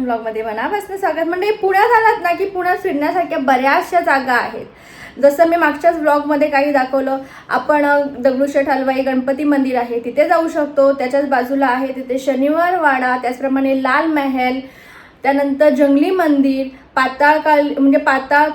नवीन ब्लॉगमध्ये मनापासून स्वागत. म्हणजे पुण्यात आलात ना की पुण्यात फिरण्यासारख्या बऱ्याचशा जागा आहेत. जसं मी मागच्याच ब्लॉगमध्ये काही दाखवलं आपण दगडूशेठ हलवाई गणपती मंदिर आहे तिथे जाऊ शकतो. त्याच्याच बाजूला आहे तिथे शनिवार वाडा त्याचप्रमाणे लाल महल त्यानंतर जंगली मंदिर पाताळकाल म्हणजे पाताळ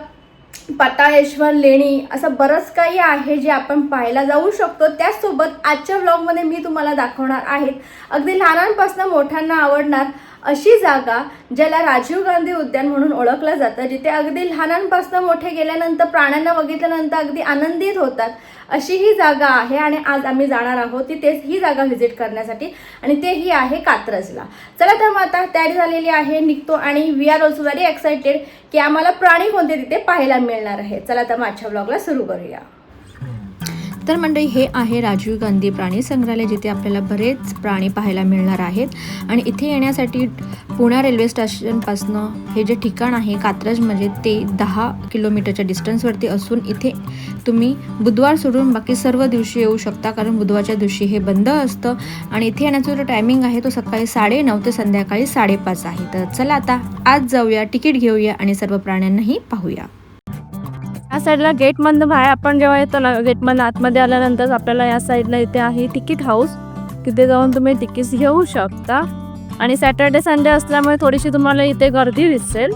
पाताळेश्वर लेणी असं बरंच काही आहे जे आपण पाहायला जाऊ शकतो. त्याचसोबत आजच्या व्लॉगमध्ये मी तुम्हाला दाखवणार आहेत. अगदी लहानांपासून मोठ्यांना आवडणार अशी जागा ज्याला राजीव गांधी उद्यान म्हणून ओळखलं जातं जिथे अगदी लहानांपासून मोठे गेल्यानंतर प्राण्यांना बघितल्यानंतर अगदी आनंदित होतात अशी ही जागा आहे आणि आज आम्ही जाणार आहोत तिथेच ही जागा व्हिजिट करण्यासाठी आणि ते ही आहे कात्रजला. चला तर मग आता तयारी झालेली आहे निघतो आणि we are also very excited की आम्हाला प्राणी कोणते तिथे पाहायला मिळणार आहे. चला तर माझ्या ब्लॉगला सुरू करूया. तर मंडळी हे आहे राजीव गांधी प्राणी संग्रहालय जिथे आपल्याला बरेच प्राणी पाहायला मिळणार आहेत. आणि इथे येण्यासाठी पुणा रेल्वे स्टेशनपासनं हे जे ठिकाण आहे कात्रजमध्ये म्हणजे ते दहा किलोमीटरच्या डिस्टन्सवरती असून इथे तुम्ही बुधवार सोडून बाकी सर्व दिवशी येऊ शकता कारण बुधवारच्या दिवशी हे बंद असतं. आणि इथे येण्याचा जो टायमिंग आहे तो सकाळी साडे नऊ ते संध्याकाळी साडेपाच आहे. तर चला आता आज जाऊया तिकीट घेऊया आणि सर्व प्राण्यांनाही पाहूया. या साईडला गेटमधनं बाहेर आपण जेव्हा येतो ना गेटमधनं आतमध्ये आल्यानंतर आपल्याला या साईडला इथे आहे तिकीट हाऊस तिथे जाऊन तुम्ही तिकीट्स घेऊ शकता. आणि सॅटर्डे संडे असल्यामुळे थोडीशी तुम्हाला इथे गर्दी दिसेल.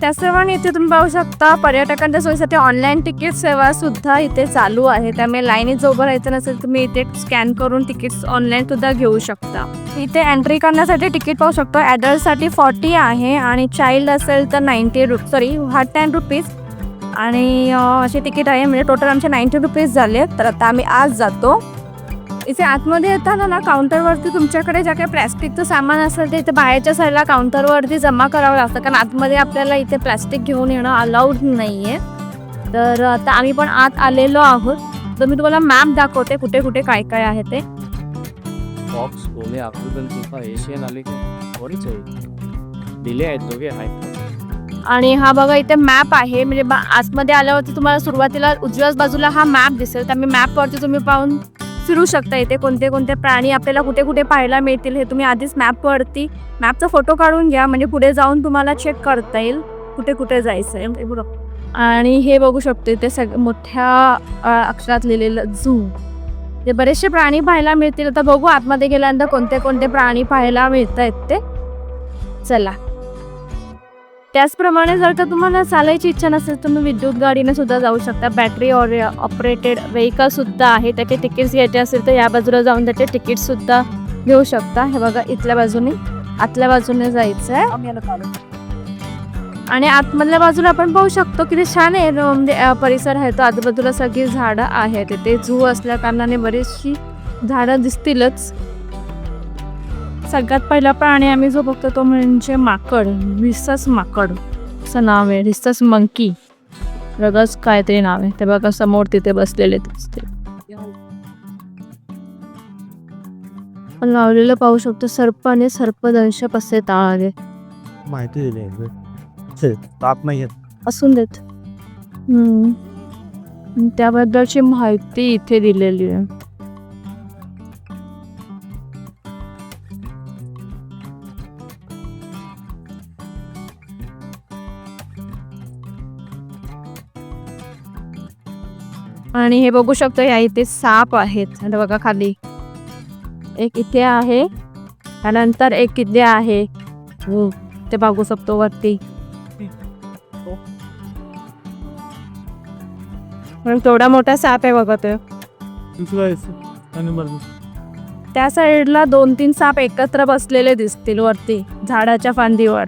त्याचप्रमाणे इथे तुम्ही पाहू शकता पर्यटकांच्या सोयीसाठी ऑनलाईन तिकीट सेवा सुद्धा इथे चालू आहे. त्यामुळे लाईनीत जर उभं राहायचं नसेल तुम्ही इथे स्कॅन करून तिकीट्स ऑनलाईन सुद्धा घेऊ शकता. इथे एंट्री करण्यासाठी तिकीट पाहू शकतो. ॲडल्टसाठी फॉर्टी आहे आणि चाइल्ड असेल तर नाईन्टी रु सॉरी हंड्रेड रुपीज आणि असे तिकीट आहे. म्हणजे टोटल आमचे नाईन्टी रुपीज झाले आहेत. तर आता आम्ही आज जातो. इथे आतमध्ये येताना ना काउंटरवरती तुमच्याकडे ज्या काही प्लॅस्टिकचं सामान असेल ते इथे बाहेरच्या साईडला काउंटरवरती जमा करावं लागतं. कारण आतमध्ये आपल्याला इथे प्लॅस्टिक घेऊन येणं अलाउड नाही आहे तर आता आम्ही पण आत आलेलो आहोत. तर मी तुम्हाला मॅप दाखवते कुठे कुठे काय काय आहे ते. बॉक्स गोले आफ्रिकन सोफा एशियन आले दिले आहेत दोघे आहेत. आणि हा बघा इथे मॅप आहे. म्हणजे आतमध्ये आल्यावरती तुम्हाला सुरुवातीला उजव्याच बाजूला हा मॅप दिसेल. त्यामुळे मॅपवरती तुम्ही पाहून फिरू शकता इथे कोणते कोणते प्राणी आपल्याला कुठे कुठे पाहायला मिळतील हे तुम्ही आधीच मॅपवरती मॅपचा फोटो काढून घ्या. म्हणजे पुढे जाऊन तुम्हाला चेक करता येईल कुठे कुठे जायचं आहे. आणि हे बघू शकतो इथे सग मोठ्या अक्षरात लिहिलेलं झू ते बरेचसे प्राणी पाहायला मिळतील. आता बघू आतमध्ये गेल्यानंतर कोणते कोणते प्राणी पाहायला मिळत आहेत ते. चला. त्याचप्रमाणे जर का तुम्हाला चालायची इच्छा नसेल तुम्ही विद्युत गाडीने सुद्धा जाऊ शकता. बॅटरी ऑर ऑपरेटेड व्हेकल सुद्धा आहे. त्याचे तिकीट्स घ्यायचे असेल तर या बाजूला जाऊन त्याचे तिकीट सुद्धा घेऊ शकता. हे बघा इथल्या बाजूने आतल्या बाजूने जायचं आहे आणि आतमधल्या बाजूला आपण पाहू शकतो किती छान आहे. म्हणजे परिसर आहे. तो आजूबाजूला सगळी झाडं आहेत. तिथे झू असल्या कारणाने बरीचशी झाडं दिसतीलच. सगळ्यात पहिला प्राणी आम्ही जो बघतो तो म्हणजे माकड रिसस माकड. असं नाव आहे रिसस मंकी. रगस काहीतरी नाव आहे. ते बघा समोर तिथे बसलेले दिसते. पण लावलेलं पाहू शकतो सर्प आणि सर्पदंश कसे ताळावे माहिती दिली ताप नाही असून देत. त्याबद्दलची माहिती इथे दिलेली आहे. आणि हे बघू शकतो या इथे साप आहेत. बघा खाली. एक इथे आहे. त्यानंतर एक इथे आहे. हो, ते बघू शकतो वरती. पण केवढा मोठा साप आहे बघा ते. त्या साईडला दोन तीन साप एकत्र बसलेले दिसतील वरती झाडाच्या फांदीवर.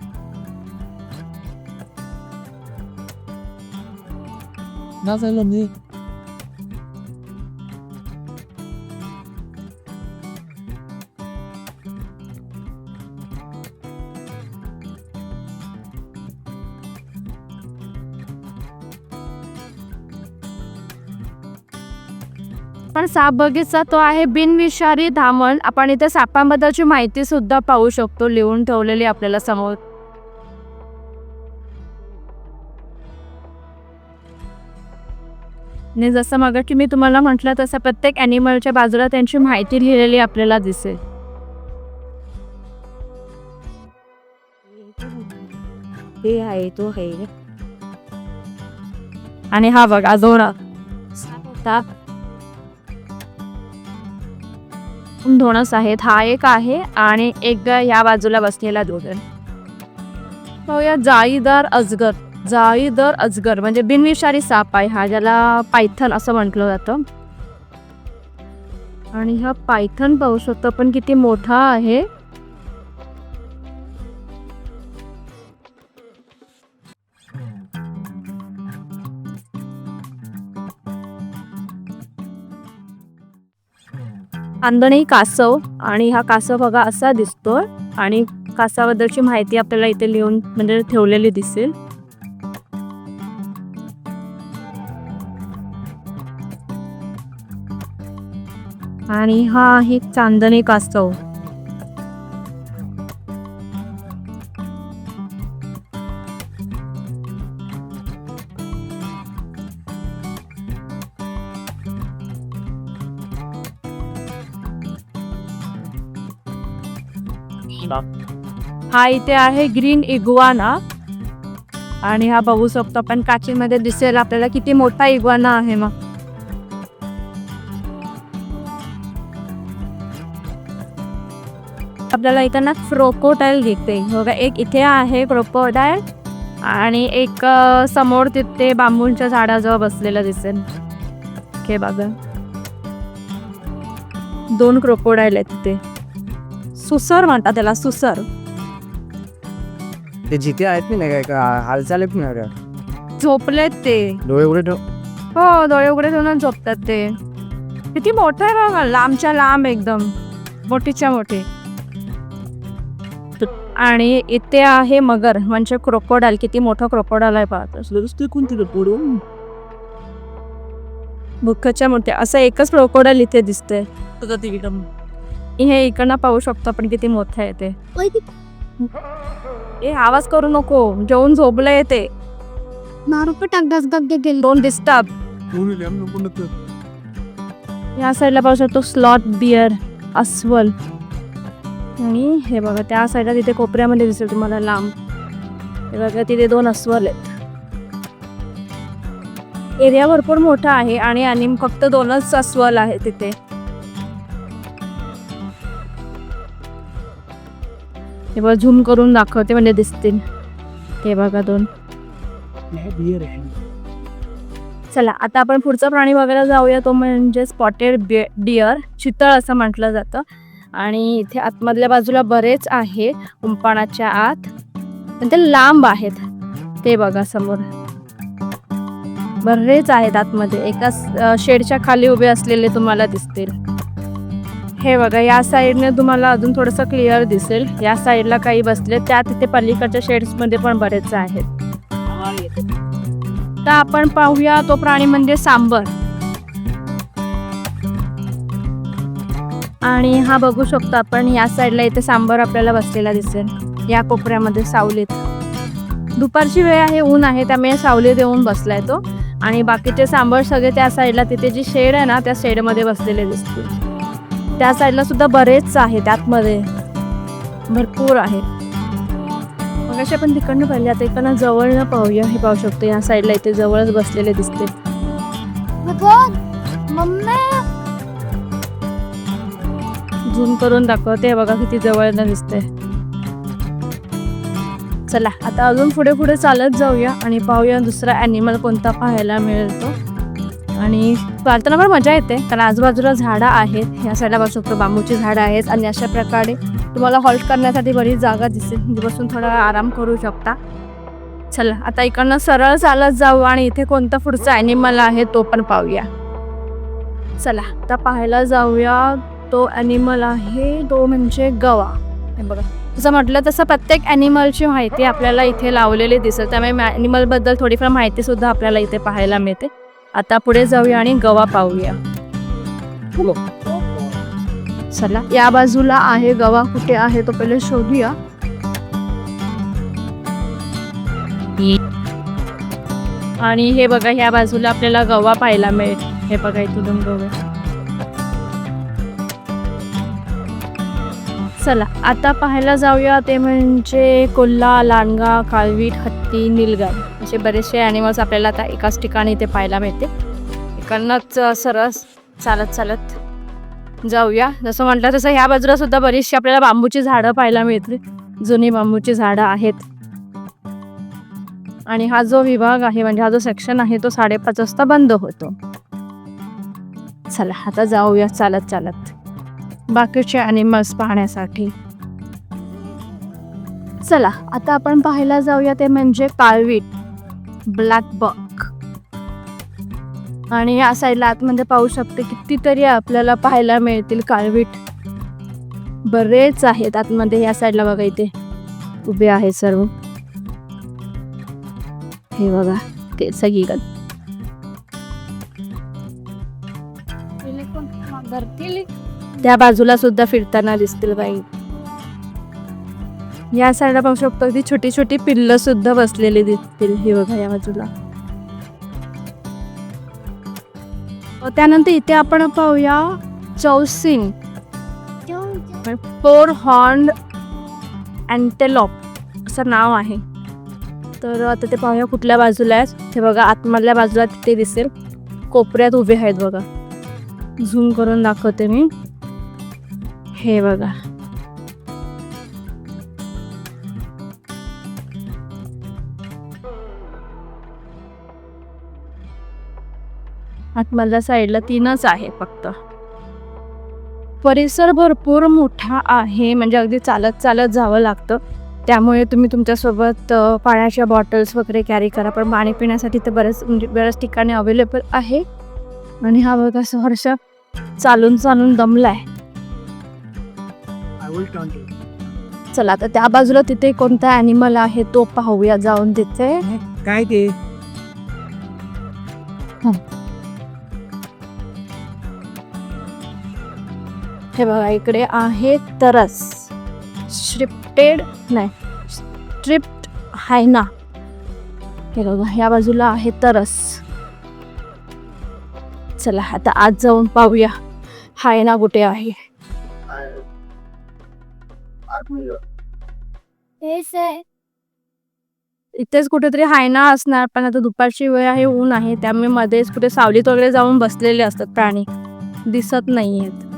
पण साप बगीचा तो आहे बिनविषारी धामण. आपण इथे सापांबद्दलची माहिती सुद्धा पाहू शकतो लिहून ठेवलेली आपल्याला समोर. आणि जसं मग की मी तुम्हाला म्हटलं तसं प्रत्येक ॲनिमलच्या बाजूला त्यांची माहिती लिहिलेली आपल्याला दिसेल. हे आहे तो आहे. आणि हा बघा होता. धोणस आहेत. हा एक आहे आणि एक या बाजूला बसलेला दोन. पाहूया जाळीदार अजगर. जाळीदार अजगर म्हणजे बिनविषारी साप आहे हा ज्याला पायथन असं म्हटलं जातं. आणि हा पायथन पाहू शकतो पण किती मोठा आहे. आंदणी कासव आणि हा कासव बघा असा दिसतोय आणि कासाबद्दलची माहिती आपल्याला इथे लिहून म्हणजे ठेवलेली दिसेल. आणि हा आहे चांदणी कासव. हा इथे आहे ग्रीन इग्वाना. आणि हा बघू शकतो आपण काचीमध्ये दिसेल आपल्याला किती मोठा इग्वाना आहे मग. आपल्याला इथं ना क्रोकोडाईल दिसते बघा एक इथे आहे क्रोकोडाईल आणि एक समोर तिथे बांबूंच्या झाडाजवळ बसलेलं दिसेल. हे बघा. दोन क्रोकोडाईल आहेत तिथे. सुसर म्हणतात त्याला सुसर. ते जिथे आहेत की नाही काय का हालचाल आहेत का झोपलेत ते. डोळे उघडे ठेव. हो डोळे उघडे ठेवून झोपतात ते. किती मोठं आहे बघा लांबच्या लांब एकदम. मोठीच्या मोठी. आणि इथे आहे मगर म्हणजे क्रोकोडाल किती मोठं क्रोकोडाल आहे पाहत कोणते पडून मुख्यच्या मोठे असं एकच क्रोकोडाल इथे दिसतंय. हे इकडनं पाहू शकतो आपण किती मोठं आहे ते. ए आवाज करू नको. जेवून झोपलंय ते. दोन डिस्टर्ब या साईडला पाहू शकतो स्लॉट बिअर अस्वल. आणि हे बघा त्या साईडला तिथे कोपऱ्यामध्ये दिसेल तुम्हाला लांब. हे बघा तिथे दोन अस्वल आहेत. एरिया भरपूर मोठा आहे आणि आणि फक्त दोनच अस्वल आहे तिथे. हे बघा झूम करून दाखवते म्हणजे दिसतील. हे बघा दोन. चला आता आपण पुढचा प्राणी बघायला जाऊया. तो म्हणजे स्पॉटेड डिअर चितळ असं म्हटलं जातं. आणि इथे आतमधल्या बाजूला बरेच आहे. कुंपाणाच्या आत. पण ते लांब आहेत. ते बघा समोर. बरेच आहेत आतमध्ये. एका शेडच्या खाली उभे असलेले तुम्हाला दिसतील. हे बघा या साईडने तुम्हाला अजून थोडंसं क्लिअर दिसेल. या साईडला काही बसले त्या तिथे पलीकडच्या शेड्समध्ये पण बरेच आहेत. तर आपण पाहूया तो प्राणी म्हणजे सांबर. आणि हा बघू शकतो आपण या साईडला इथे सांबर आपल्याला बसलेला दिसेल. या कोपऱ्यामध्ये सावलीत दुपारची वेळ आहे ऊन आहे त्यामुळे सावलीत येऊन बसलाय तो. आणि बाकीचे सांबर सगळे त्या साईडला तिथे जी शेड आहे ना त्या शेडमध्ये बसलेले दिसतील. त्या साईडला सुद्धा बरेच आहेत आतमध्ये भरपूर आहेत मग अशा आपण तिकडनं पाहिले आता इकडनं जवळनं पाहूया हे पाहू शकतो या साईडला इथे जवळच बसलेले दिसते. झूम करून दाखवते बघा किती जवळनं दिसते चला आता अजून पुढे पुढे चालत जाऊया आणि पाहूया दुसरा ॲनिमल कोणता पाहायला मिळेल तो. आणि चालताना पण मजा येते. कारण आजूबाजूला झाडं आहेत या साईडला बसू शकतो बांबूची झाडं आहेत आणि अशा प्रकारे तुम्हाला हॉल्ट करण्यासाठी बरीच जागा दिसेल. बसून थोडा आराम करू शकता. चला आता इकडनं सरळ चालत जाऊ आणि इथे कोणता पुढचा ॲनिमल आहे तो पण पाहूया. चला आता पाहायला जाऊया. तो ॲनिमल आहे तो म्हणजे गवा. हे बघा जसं म्हटलं तसं प्रत्येक ॲनिमलची माहिती आपल्याला इथे लावलेली दिसेल. त्यामुळे ॲनिमलबद्दल थोडीफार माहितीसुद्धा आपल्याला इथे पाहायला मिळते. आता पुढे जाऊया आणि गवा पाहूया. चला या बाजूला आहे गवा कुठे आहे तो पहिले शोधूया. आणि हे बघा ह्या बाजूला आपल्याला गवा पाहायला मिळेल. हे बघा इथून गवा. चला आता पाहायला जाऊया ते म्हणजे कोल्हा लांडगा काळवीट हत्ती निलगाई असे बरेचसे ॲनिमल्स आपल्याला आता एकाच ठिकाणी इथे पाहायला मिळते. इकडनंच सरस चालत चालत जाऊया. जसं म्हटलं तसं ह्या बाजूला सुद्धा बरीचशी आपल्याला बांबूची झाडं पाहायला मिळतील. जुनी बांबूची झाडं आहेत. आणि हा जो विभाग आहे म्हणजे हा जो सेक्शन आहे तो साडेपाच वाजता बंद होतो. चला आता जाऊया चालत चालत. बाकीचे ॲनिमल्स पाहण्यासाठी. चला आता आपण पाहायला जाऊया ते म्हणजे काळवीट. ब्लॅक बक आणि या साईडला आतमध्ये पाहू शकते कितीतरी आपल्याला पाहायला मिळतील काळवीट. बरेच आहेत आतमध्ये या साईडला बघा इथे. उभे आहेत सर्व. हे बघा ते सगळीकडे त्या बाजूला सुद्धा फिरताना दिसतील बाई. या साईडला पाहू शकतो ती छोटी छोटी पिल्ल सुद्धा बसलेली दिसतील. हे बघा या बाजूला. त्यानंतर इथे आपण पाहूया चौसिन. फोर हॉर्न अँटेलॉप असं नाव आहे. तर आता ते पाहूया कुठल्या बाजूला आहे ते बघा आतमधल्या बाजूला तिथे दिसेल. कोपऱ्यात उभे आहेत बघा. झूम करून दाखवते मी. हे बघा. आतमधल्या साईडला तीनच आहे फक्त. परिसर भरपूर मोठा आहे म्हणजे अगदी चालत चालत जावं लागतं. त्यामुळे तुम्ही तुमच्यासोबत पाण्याच्या बॉटल्स वगैरे कॅरी करा. पण पाणी पिण्यासाठी तर बरेच म्हणजे बऱ्याच ठिकाणी अवेलेबल आहे. आणि हा बघा सहर्ष चालून चालून दमलाय. चला आता त्या बाजूला तिथे कोणता ॲनिमल आहे तो पाहूया जाऊन तिथे. काय ते? हे बघा इकडे आहे तरस. श्रिप्टेड नाही स्ट्रिप्ट हायना हे बघा या बाजूला आहे तरस. चला आता आज जाऊन पाहूया. हायना कुठे आहे? इथेच कुठेतरी हायना असणार पण आता दुपारची वेळ आहे ऊन आहे त्यामुळे मध्येच कुठे सावलीत वगैरे जाऊन बसलेले असतात प्राणी. दिसत नाहीयेत.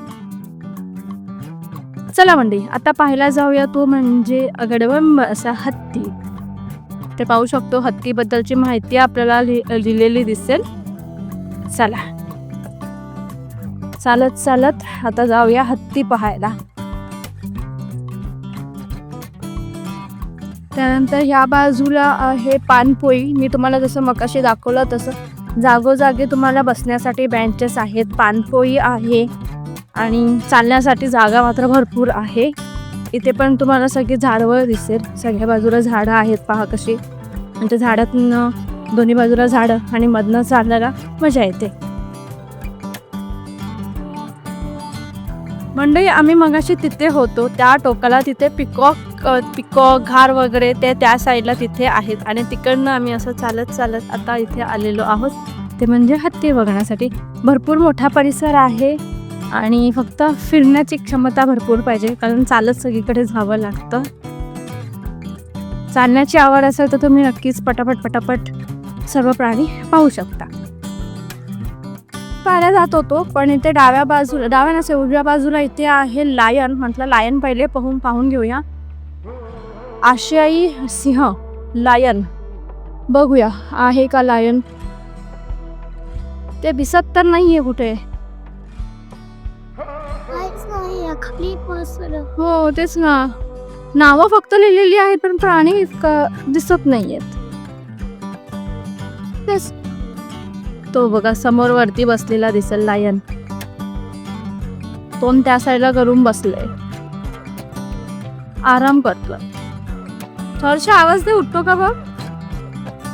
चला मंडळी आता पाहायला जाऊया तो म्हणजे अगडवंब असा हत्ती. ते पाहू शकतो हत्तीबद्दलची माहिती आपल्याला लि- लिहिलेली दिसेल. चला. चालत चालत आता जाऊया हत्ती पाहायला. त्यानंतर ह्या बाजूला आहे पानपोई. मी तुम्हाला जसं मकाशी दाखवलं तसं जागोजागी तुम्हाला बसण्यासाठी बेंचेस आहेत. पानपोई आहे. आणि चालण्यासाठी जागा मात्र भरपूर आहे. इथे पण तुम्हाला सगळी झाडवळ दिसेल. सगळ्या बाजूला झाडं आहेत पहा कशी. म्हणजे आणि त्या दोन्ही बाजूला झाडं आणि मधनं चालण्याला मजा येते. मंडळी आम्ही मगाशी तिथे होतो. त्या टोकाला तिथे पिकॉक पिकॉक घार वगैरे ते त्या साईडला तिथे आहेत. आणि तिकडनं आम्ही असं चालत चालत आता इथे आलेलो आहोत. ते म्हणजे हत्ती बघण्यासाठी. भरपूर मोठा परिसर आहे. आणि फक्त फिरण्याची क्षमता भरपूर पाहिजे कारण चालत सगळीकडे जावं लागतं. चालण्याची आवड असेल तर तुम्ही नक्कीच पटापट पटापट सर्व प्राणी पाहू शकता. पाहायला जात होतो पण इथे डाव्या बाजूला डाव्या नसे उजव्या बाजूला इथे आहे लायन म्हटलं लायन पहिले पाहून पाहून घेऊया. आशियाई सिंह लायन बघूया आहे का लायन ते दिसत तर नाहीये कुठे. हो तेच ना. नावं फक्त लिहिलेली आहेत पण प्राणी इतकं दिसत नाहीयेत. तेच. तो बघा समोर वरती बसलेला दिसेल लायन तोंड त्या साईडला करून बसले आराम करतोय. थोडशा आवाज दे उठतो का बघ?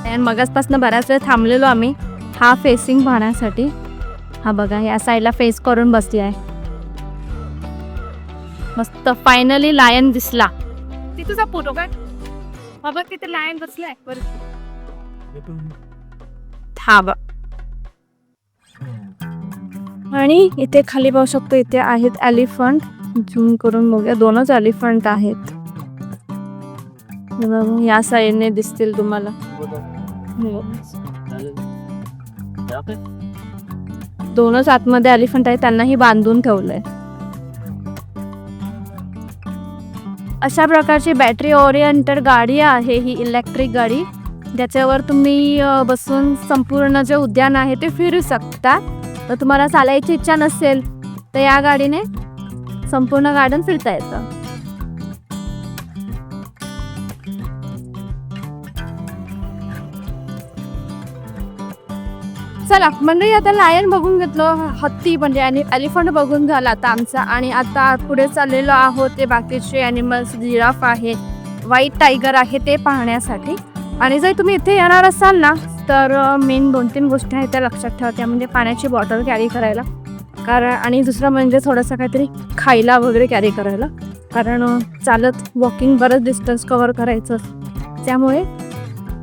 आणि बऱ्याच वेळ थांबलेलो आम्ही. हा फेसिंग पाहण्यासाठी. हा बघा या साईडला फेस करून बसली आहे मस्त फायनली लायन दिसला. ती तुझा फोटो काय बाबा तिथे लायन बसलाय. थांब आणि इथे खाली पाहू शकतो इथे आहेत एलिफंट झूम करून बघूया दोनच एलिफंट आहेत. या साईडने दिसतील तुम्हाला. दोनच आतमध्ये एलिफंट आहे त्यांनाही बांधून ठेवलंय. अशा प्रकारची बॅटरी ओरिएंटेड गाडी आहे ही इलेक्ट्रिक गाडी. ज्याच्यावर तुम्ही बसून संपूर्ण जे उद्यान आहे ते फिरू शकता. तर तुम्हाला चालायची इच्छा नसेल तर या गाडीने संपूर्ण गार्डन फिरता येतं. चला मंडळी आता लायन बघून घेतलं हत्ती म्हणजे आणि एलिफंट बघून झाला आता आमचा. आणि आता पुढे चाललेलो आहोत ते बाकीचे ॲनिमल्स जिराफ आहे व्हाईट टायगर आहे ते पाहण्यासाठी. आणि जर तुम्ही इथे येणार असाल ना तर मेन दोन तीन गोष्टी आहेत त्या लक्षात ठेवा त्या म्हणजे पाण्याची बॉटल कॅरी करायला. कारण आणि दुसरं म्हणजे थोडंसं काहीतरी खायला वगैरे कॅरी करायला. कारण चालत वॉकिंग बरंच डिस्टन्स कवर करायचं. त्यामुळे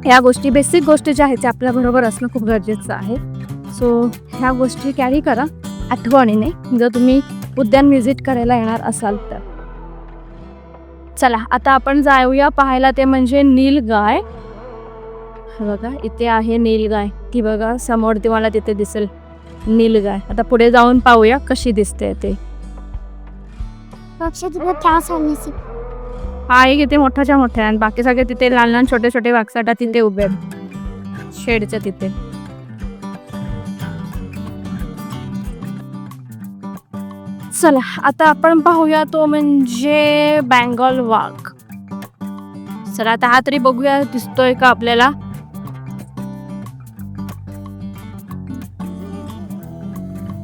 ह्या गोष्टी बेसिक गोष्टी ज्या आहेत त्या आपल्याबरोबर असणं खूप गरजेचं आहे. सो ह्या गोष्टी कॅरी करा. आठवणीने जर तुम्ही उद्यान व्हिजिट करायला येणार असाल तर. चला आता आपण जाऊया पाहायला ते म्हणजे नीलगाय बघा इथे आहे नीलगाय ती बघा समोर तुम्हाला तिथे दिसेल नीलगाय आता पुढे जाऊन पाहूया कशी दिसते ते. हा एक इथे मोठाच्या मोठ्या आणि बाकी सगळे तिथे लहान लहान छोटे छोटे वाघसाटा तिथे उभे आहेत. शेडच्या तिथे. चला आता आपण पाहूया तो म्हणजे बँगॉल वाघ चला आता हा तरी बघूया दिसतोय का आपल्याला?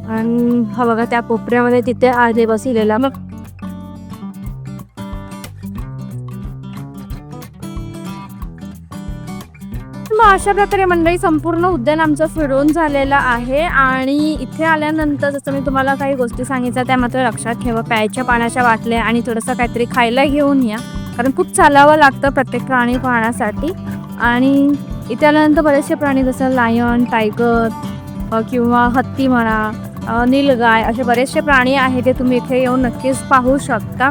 आणि हा बघा त्या कोपऱ्यामध्ये तिथे आधी बसलेला मग अशा प्रकारे मंडळी संपूर्ण उद्यान आमचं फिरून झालेलं आहे. आणि इथे आल्यानंतर जसं मी तुम्हाला काही गोष्टी सांगितल्या त्या मात्र लक्षात ठेवा. प्यायच्या पाण्याच्या बाटल्या आणि थोडंसं काहीतरी खायला घेऊन या. कारण खूप चालावं लागतं प्रत्येक प्राणी पाहण्यासाठी. आणि इथे आल्यानंतर बरेचसे प्राणी जसं लायन टायगर किंवा हत्ती म्हणा नीलगाय असे बरेचसे प्राणी आहेत ते तुम्ही इथे येऊन नक्कीच पाहू शकता.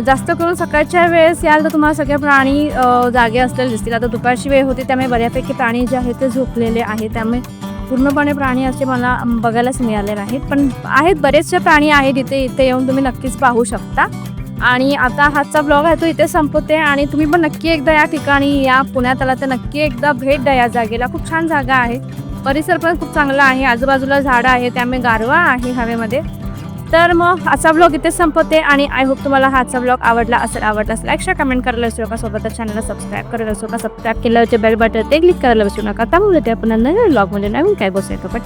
जास्त करून सकाळच्या वेळेस याल तर तुम्हाला सगळे प्राणी जागे असलेले दिसतील. आता दुपारची वेळ होती त्यामुळे बऱ्यापैकी प्राणी जे आहेत ते झोपलेले आहेत. त्यामुळे पूर्णपणे प्राणी असे मला बघायलाच मिळाले नाहीत पण आहेत बरेचसे प्राणी आहेत इथे इथे येऊन तुम्ही नक्कीच पाहू शकता. आणि आता हाचा ब्लॉग आहे तो इथे संपवते आणि तुम्ही पण नक्की एकदा या ठिकाणी या पुण्यात आला तर नक्की एकदा भेट द्या या जागेला. खूप छान जागा आहे. परिसर पण खूप चांगला आहे. आजूबाजूला झाडं आहे त्यामुळे गारवा आहे हवेमध्ये. तर मग असा ब्लॉग इथे संपवते आणि आय होप तुम्हाला हाचा ब्लॉग आवडला असेल आवडला असेल एक्स्ट्रा कमेंट करायला विसरू नका. सोबतच चॅनलला सबस्क्राईब करायला विसरू नका. सबस्क्राईब केल्यावरचे बेल बटन ते क्लिक करायला विसरू नका. त्यामुळे ते आपण नवीन ब्लॉगमध्ये नवीन काय बसू येतो. पण